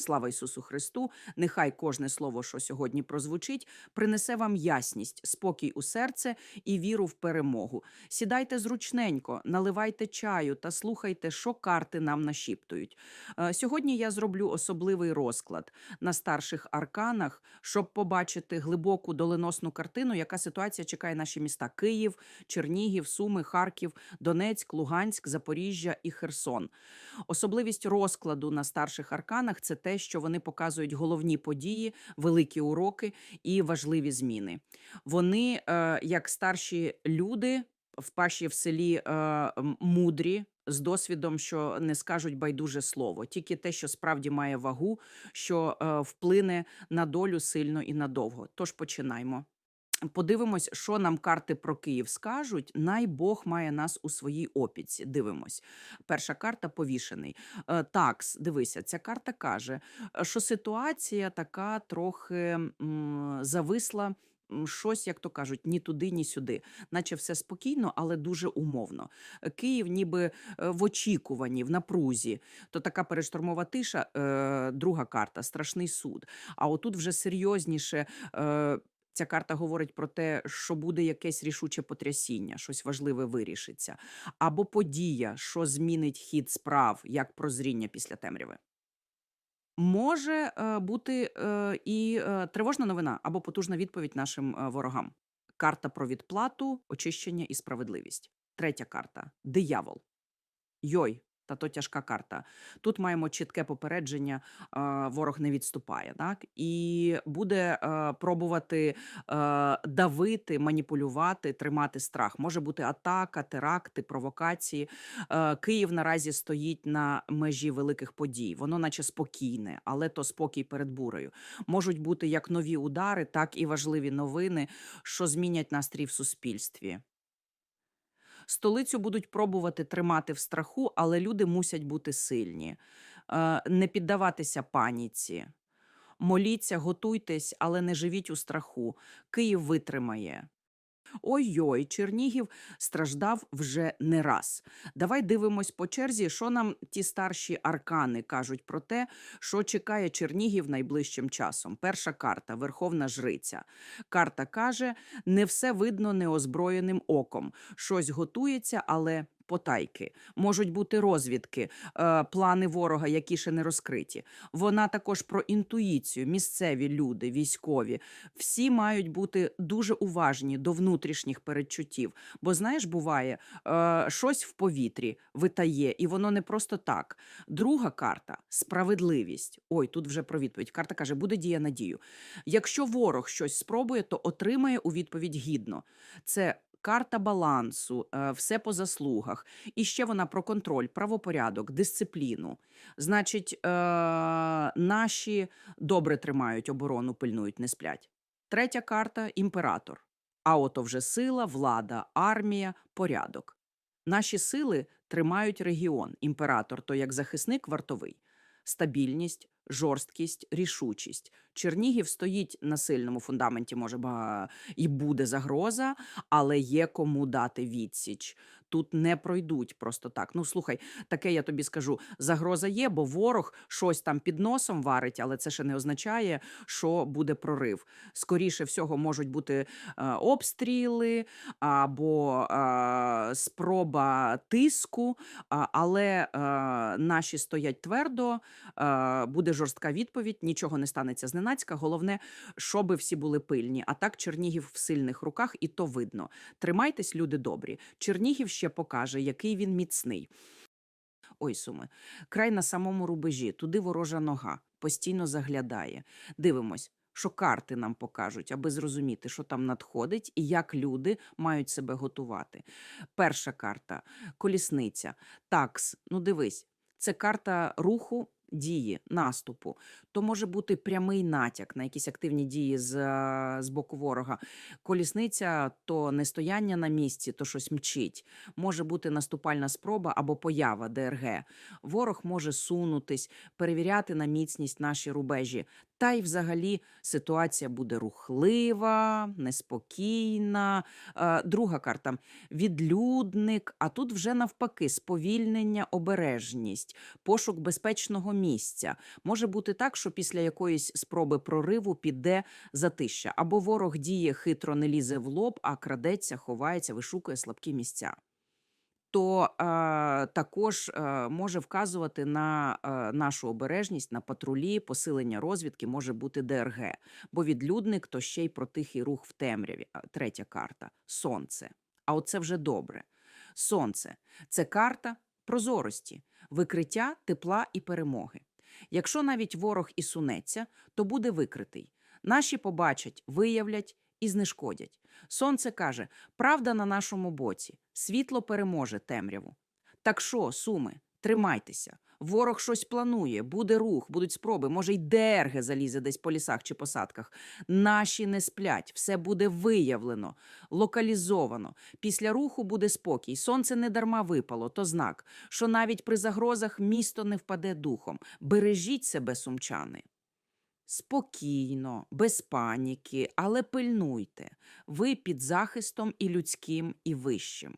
Слава Ісусу Христу! Нехай кожне слово, що сьогодні прозвучить, принесе вам ясність, спокій у серце і віру в перемогу. Сідайте зручненько, наливайте чаю та слухайте, що карти нам нашіптують. Е, Сьогодні я зроблю особливий розклад на старших арканах, щоб побачити глибоку доленосну картину, яка ситуація чекає наші міста: Київ, Чернігів, Суми, Харків, Донецьк, Луганськ, Запоріжжя і Херсон. Особливість розкладу на старших арканах це те, що вони показують головні події, великі уроки і важливі зміни. Вони, е, як старші люди, впаші в селі е, мудрі. З досвідом, що не скажуть байдуже слово, тільки те, що справді має вагу, що е, вплине на долю сильно і надовго. Тож починаймо. Подивимось, що нам карти про Київ скажуть. Най Бог має нас у своїй опіці. Дивимось. Перша карта повішений. Е, Такс, дивися, ця карта каже, що ситуація така трохи зависла. Щось, як то кажуть, ні туди, ні сюди, наче все спокійно, але дуже умовно. Київ, ніби е, в очікуванні, в напрузі. То така перештормова тиша, е, друга карта, страшний суд. А отут вже серйозніше. Ця карта говорить про те, що буде якесь рішуче потрясіння, щось важливе вирішиться, або подія, що змінить хід справ, як прозріння після темряви. Може е, бути е, і е, тривожна новина або потужна відповідь нашим ворогам. Карта про відплату, очищення і справедливість. Третя карта диявол. Йой, та то тяжка карта. Тут маємо чітке попередження, ворог не відступає, так? І буде е, пробувати е, давити, маніпулювати, тримати страх. Може бути атака, теракти, провокації. Е, Київ наразі стоїть на межі великих подій. Воно, наче спокійне, але то спокій перед бурею. Можуть бути як нові удари, так і важливі новини, що змінять настрій в суспільстві. Столицю будуть пробувати тримати в страху, але люди мусять бути сильні, Е, не піддаватися паніці. Моліться, готуйтесь, але не живіть у страху. Київ витримає. Ой-ой, Чернігів страждав вже не раз. Давай дивимось по черзі, що нам ті старші аркани кажуть про те, що чекає Чернігів найближчим часом. Перша карта Верховна Жриця. Карта каже: не все видно неозброєним оком. Щось готується, але. Потайки можуть бути розвідки, е, плани ворога, які ще не розкриті. Вона також про інтуїцію, місцеві люди, військові. Всі мають бути дуже уважні до внутрішніх передчуттів. Бо знаєш, буває, е, щось в повітрі витає, і воно не просто так. Друга карта справедливість. Ой, тут вже про відповідь. Карта каже, буде дія на дію. Якщо ворог щось спробує, то отримає у відповідь гідно. Це карта балансу, е, все по заслугах. І ще вона про контроль, правопорядок, дисципліну. Значить, е, наші добре тримають оборону, пильнують, не сплять. Третя карта імператор. А ото вже сила, влада, армія, порядок. Наші сили тримають регіон. Імператор то як захисник вартовий. Стабільність, жорсткість, рішучість. Чернігів стоїть на сильному фундаменті, може ба і буде загроза, але є кому дати відсіч. Тут не пройдуть просто так. Ну слухай, таке я тобі скажу: загроза є, бо ворог щось там під носом варить, але це ще не означає, що буде прорив. Скоріше всього, можуть бути е, обстріли або е, спроба тиску, але е, наші стоять твердо, е, буде жорстка відповідь, нічого не станеться зненацька. Головне, щоби всі були пильні. А так Чернігів в сильних руках, і то видно. Тримайтесь, люди добрі. Чернігів ще покаже, який він міцний. Ой, суми, край на самому рубежі, туди ворожа нога постійно заглядає. Дивимось. Що карти нам покажуть, аби зрозуміти, що там надходить і як люди мають себе готувати. Перша карта колісниця. Такс. Ну дивись, це карта руху, дії, наступу. То може бути прямий натяк на якісь активні дії з, е, з боку ворога. Колісниця то не стояння на місці, то щось мчить. Може бути наступальна спроба або поява ДРГ. Ворог може сунутись, перевіряти на міцність наші рубежі. Та й взагалі ситуація буде рухлива, неспокійна. Е, Друга карта відлюдник, а тут вже навпаки сповільнення, обережність, пошук безпечного місця. Може бути так, що після якоїсь спроби прориву піде затища, або ворог діє хитро, не лізе в лоб, а крадеться, ховається, вишукує слабкі місця. То е, також е, може вказувати на е, нашу обережність, на патрулі, посилення розвідки може бути ДРГ, бо відлюдник то ще й про тихий рух в темряві. Третя карта сонце. А оце вже добре. Сонце це карта прозорості, викриття тепла і перемоги. Якщо навіть ворог і сунеться, то буде викритий. Наші побачать, виявлять і знешкодять. Сонце каже: правда на нашому боці, світло переможе темряву. Так що, суми, тримайтеся. Ворог щось планує, буде рух, будуть спроби, може, й дерги залізе десь по лісах чи посадках. Наші не сплять, все буде виявлено, локалізовано. Після руху буде спокій. Сонце не дарма випало, то знак, що навіть при загрозах місто не впаде духом. Бережіть себе, сумчани. Спокійно, без паніки, але пильнуйте. Ви під захистом і людським, і вищим.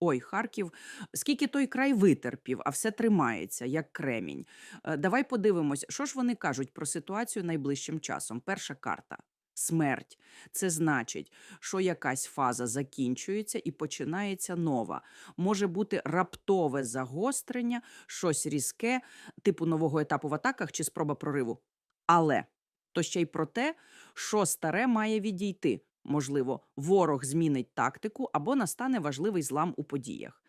Ой, Харків, скільки той край витерпів, а все тримається, як кремінь. Е, Давай подивимось, що ж вони кажуть про ситуацію найближчим часом. Перша карта. Смерть. Це значить, що якась фаза закінчується і починається нова. Може бути раптове загострення, щось різке, типу нового етапу в атаках чи спроба прориву. Але то ще й про те, що старе має відійти. Можливо, ворог змінить тактику або настане важливий злам у подіях.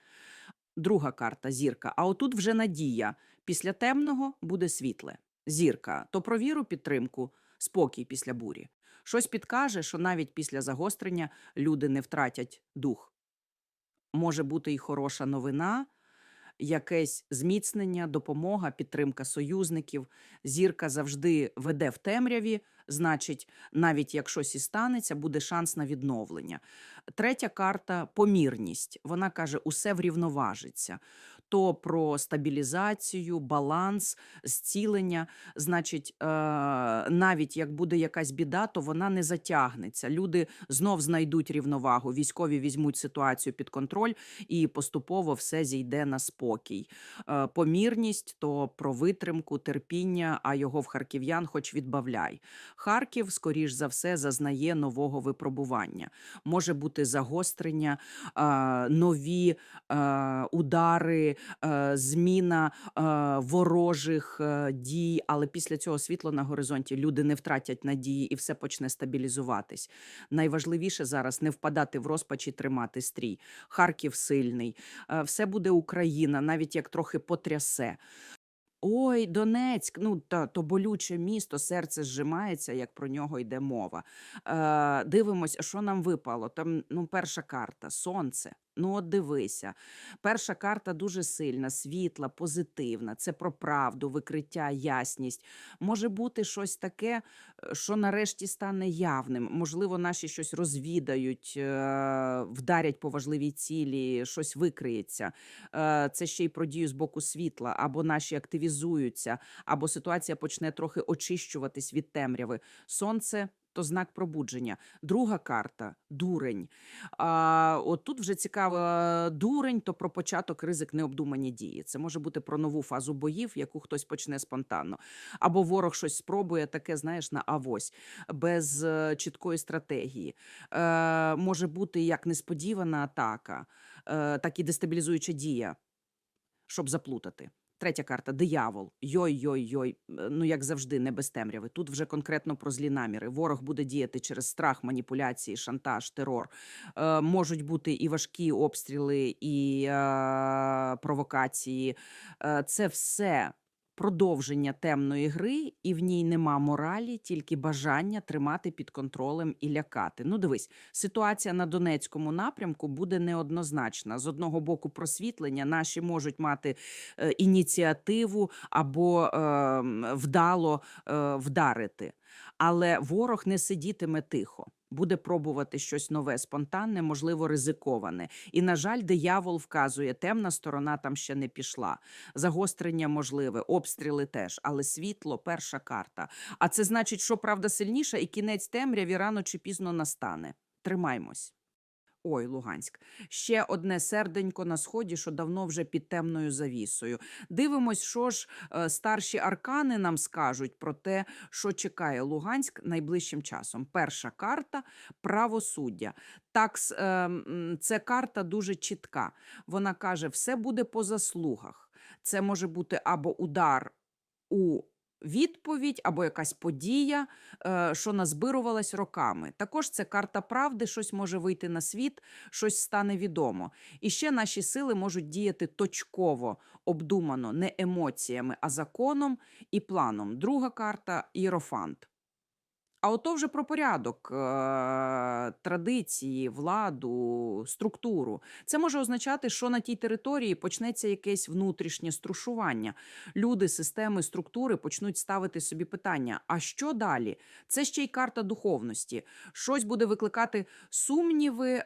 Друга карта зірка. А отут вже надія. Після темного буде світле. Зірка то про віру, підтримку, спокій після бурі. Щось підкаже, що навіть після загострення люди не втратять дух. Може бути і хороша новина, якесь зміцнення, допомога, підтримка союзників. Зірка завжди веде в темряві, значить, навіть якщо і станеться, буде шанс на відновлення. Третя карта помірність. Вона каже, усе врівноважиться. То про стабілізацію, баланс, зцілення. Значить, е, навіть як буде якась біда, то вона не затягнеться. Люди знов знайдуть рівновагу. Військові візьмуть ситуацію під контроль і поступово все зійде на спокій. Е, помірність то про витримку, терпіння, а його в харків'ян хоч відбавляй. Харків, скоріш за все, зазнає нового випробування. Може бути загострення, е, нові удари, зміна е, ворожих е, дій, але після цього світло на горизонті люди не втратять надії і все почне стабілізуватись. Найважливіше зараз не впадати в розпач і тримати стрій. Харків сильний, е, все буде Україна, навіть як трохи потрясе. Ой, Донецьк, ну та то болюче місто, серце зжимається, як про нього йде мова. Е, дивимось, що нам випало. Там ну, перша карта сонце. Ну, от дивися. Перша карта дуже сильна, світла, позитивна. Це про правду, викриття, ясність. Може бути щось таке, е, що нарешті стане явним. Можливо, наші щось розвідають, е, вдарять по важливій цілі, щось викриється. Е, Це ще й про дію з боку світла, або наші активізуються, або ситуація почне трохи очищуватись від темряви. Сонце. То знак пробудження. Друга карта дурень. А, от тут вже цікаво, дурень то про початок ризик необдумані дії. Це може бути про нову фазу боїв, яку хтось почне спонтанно. Або ворог щось спробує, таке, знаєш, на авось, без е, чіткої стратегії. Е, може бути як несподівана атака, е, так і дестабілізуюча дія, щоб заплутати. Третя карта диявол. Йой-йой-йой. Е, Ну, як завжди, не без темряви. Тут вже конкретно про злі наміри. Ворог буде діяти через страх, маніпуляції, шантаж, терор. Е, можуть бути і важкі обстріли, і е, провокації. Е, це все продовження темної гри, і в ній нема моралі, тільки бажання тримати під контролем і лякати. Ну, дивись, ситуація на Донецькому напрямку буде неоднозначна. З одного боку, просвітлення наші можуть мати е, ініціативу або е, вдало е, вдарити. Але ворог не сидітиме тихо. Буде пробувати щось нове, спонтанне, можливо, ризиковане. І, на жаль, диявол вказує, темна сторона там ще не пішла. Загострення можливе, обстріли теж, але світло перша карта. А це значить, що правда сильніша, і кінець темряві рано чи пізно настане. Тримаймось. Ой, Луганськ. Ще одне серденько на сході, що давно вже під темною завісою. Дивимось, що ж е, старші аркани нам скажуть про те, що чекає Луганськ найближчим часом. Перша карта правосуддя. Так, е, це карта дуже чітка. Вона каже, все буде по заслугах. Це може бути або удар у відповідь, або якась подія, е, що назбирувалась роками. Також це карта правди, щось може вийти на світ, щось стане відомо. І ще наші сили можуть діяти точково, обдумано, не емоціями, а законом і планом. Друга карта Єрофант. А ото вже про порядок, е, традиції, владу, структуру. Це може означати, що на тій території почнеться якесь внутрішнє струшування. Люди, системи, структури почнуть ставити собі питання: а що далі? Це ще й карта духовності. Щось буде викликати сумніви е,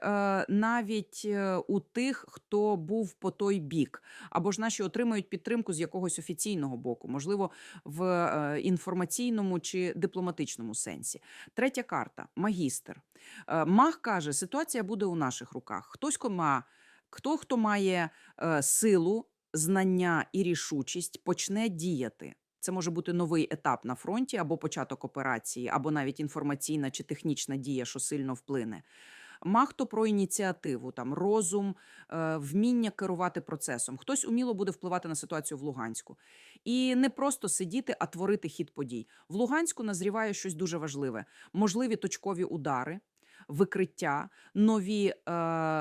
навіть е, у тих, хто був по той бік, або ж наші отримають підтримку з якогось офіційного боку, можливо, в е, інформаційному чи дипломатичному сенсі. Третя карта магістр. Е, Маг каже, ситуація буде у наших руках. Хтось кома, хто хто має е, силу, знання і рішучість, почне діяти. Це може бути новий етап на фронті, або початок операції, або навіть інформаційна чи технічна дія, що сильно вплине. Маг то про ініціативу, там розум, е, вміння керувати процесом. Хтось уміло буде впливати на ситуацію в Луганську. І не просто сидіти, а творити хід подій. В Луганську назріває щось дуже важливе: можливі точкові удари. Викриття, нові е,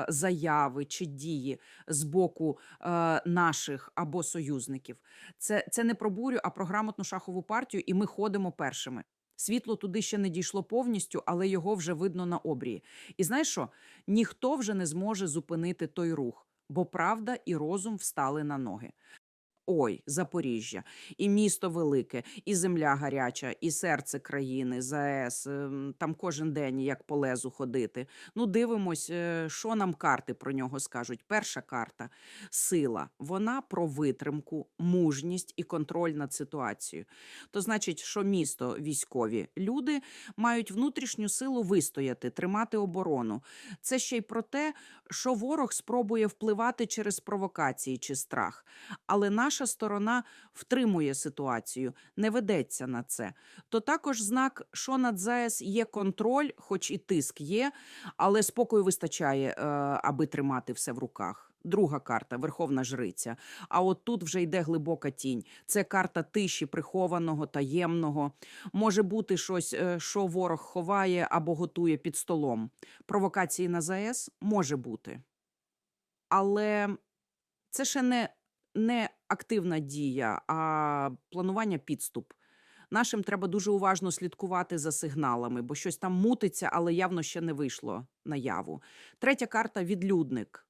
заяви чи дії з боку е, наших або союзників. Це, це не про бурю, а про грамотну шахову партію, і ми ходимо першими. Світло туди ще не дійшло повністю, але його вже видно на обрії. І знаєш що? Ніхто вже не зможе зупинити той рух, бо правда і розум встали на ноги. Ой, Запоріжжя, і місто велике, і земля гаряча, і серце країни, ЗАЕС. ем, Там кожен день як по лезу ходити. Ну, дивимось, е, що нам карти про нього скажуть. Перша карта сила. Вона про витримку, мужність і контроль над ситуацією. То значить, що місто військові люди мають внутрішню силу вистояти, тримати оборону. Це ще й про те, що ворог спробує впливати через провокації чи страх. Але наша сторона втримує ситуацію, не ведеться на це. То також знак, що над ЗАЕС є контроль, хоч і тиск є, але спокою вистачає, е, аби тримати все в руках. Друга карта Верховна Жриця. А от тут вже йде глибока тінь. Це карта тиші, прихованого, таємного. Може бути щось, е, що ворог ховає або готує під столом. Провокації на ЗАЕС може бути. Але це ще не, не активна дія, а планування підступ. Нашим треба дуже уважно слідкувати за сигналами, бо щось там мутиться, але явно ще не вийшло наяву. Третя карта відлюдник.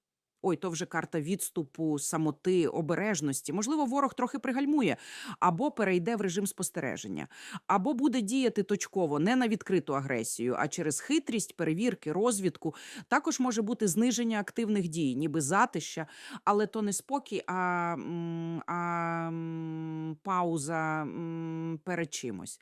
Ой, то вже карта відступу, самоти, обережності. Можливо, ворог трохи пригальмує, або перейде в режим спостереження, або буде діяти точково, не на відкриту агресію, а через хитрість, перевірки, розвідку. Також може бути зниження активних дій, ніби затища, але то не спокій, а, а пауза перед чимось.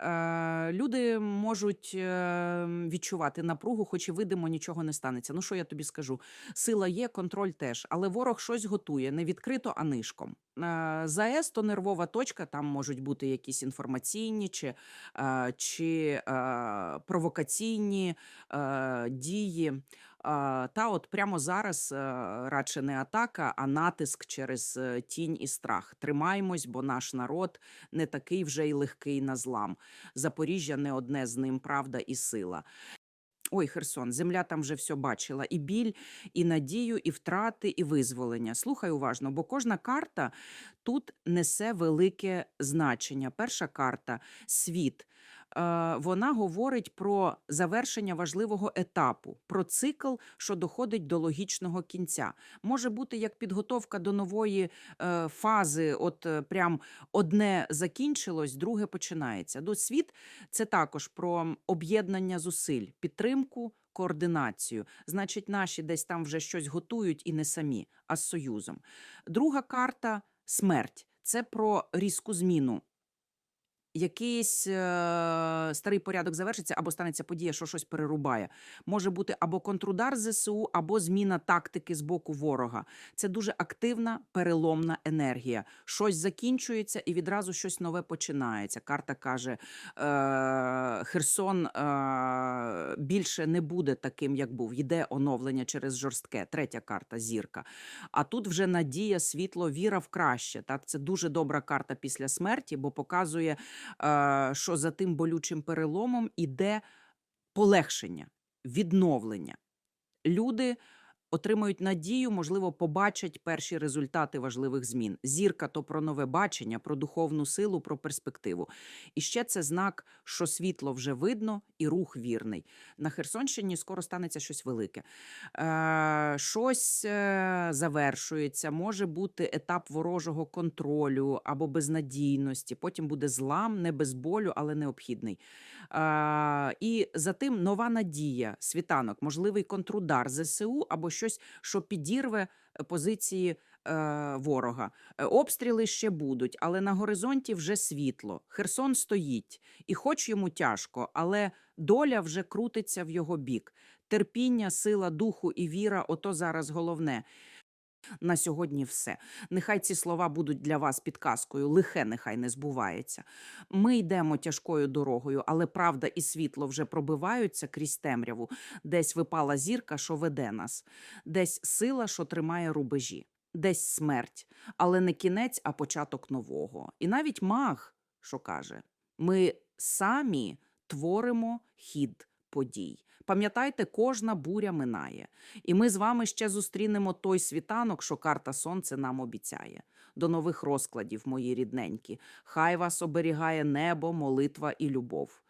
Е, люди можуть е, відчувати напругу, хоч і видимо, нічого не станеться. Ну що я тобі скажу? Сила є, контроль теж, але ворог щось готує не відкрито, а нишком. ЗАЕС то нервова точка, там можуть бути якісь інформаційні чи, чи провокаційні дії. Та от прямо зараз радше не атака, а натиск через е, тінь і страх. Тримаємось, бо наш народ не такий вже й легкий на злам. Запоріжжя не одне з ним, правда і сила. Ой, Херсон, земля там вже все бачила: і біль, і надію, і втрати, і визволення. Слухай уважно, бо кожна карта тут несе велике значення. Перша карта світ. Е, вона говорить про завершення важливого етапу, про цикл, що доходить до логічного кінця. Може бути як підготовка до нової е, фази, от е, прям одне закінчилось, друге починається. До світ це також про об'єднання зусиль, підтримку. Координацію, значить, наші десь там вже щось готують і не самі, а з союзом. Друга карта смерть. Це про різку зміну. Якийсь е, старий порядок завершиться, або станеться подія, що щось перерубає. Може бути або контрудар ЗСУ, або зміна тактики з боку ворога. Це дуже активна переломна енергія. Щось закінчується і відразу щось нове починається. Карта каже: е, Херсон е, більше не буде таким, як був. Йде оновлення через жорстке. Третя карта зірка. А тут вже надія, світло, віра в краще. Так, це дуже добра карта після смерті, бо показує, що за тим болючим переломом іде полегшення, відновлення. Люди отримують надію, можливо, побачать перші результати важливих змін. Зірка то про нове бачення, про духовну силу, про перспективу. І ще це знак, що світло вже видно і рух вірний. На Херсонщині скоро станеться щось велике. Е, щось е, завершується, може бути етап ворожого контролю або безнадійності. Потім буде злам, не без болю, але необхідний. Е, і за тим нова надія, світанок, можливий контрудар ЗСУ або щось, що підірве е, позиції е, ворога. Е, Обстріли ще будуть, але на горизонті вже світло. Херсон стоїть, і хоч йому тяжко, але доля вже крутиться в його бік. Терпіння, сила духу і віра ото зараз головне. На сьогодні все. Нехай ці слова будуть для вас підказкою, лихе нехай не збувається. Ми йдемо тяжкою дорогою, але правда і світло вже пробиваються крізь темряву. Десь випала зірка, що веде нас, десь сила, що тримає рубежі, десь смерть, але не кінець, а початок нового. І навіть маг, що каже: ми самі творимо хід подій. Пам'ятайте, кожна буря минає. І ми з вами ще зустрінемо той світанок, що карта сонце нам обіцяє. До нових розкладів, мої рідненькі. Хай вас оберігає небо, молитва і любов.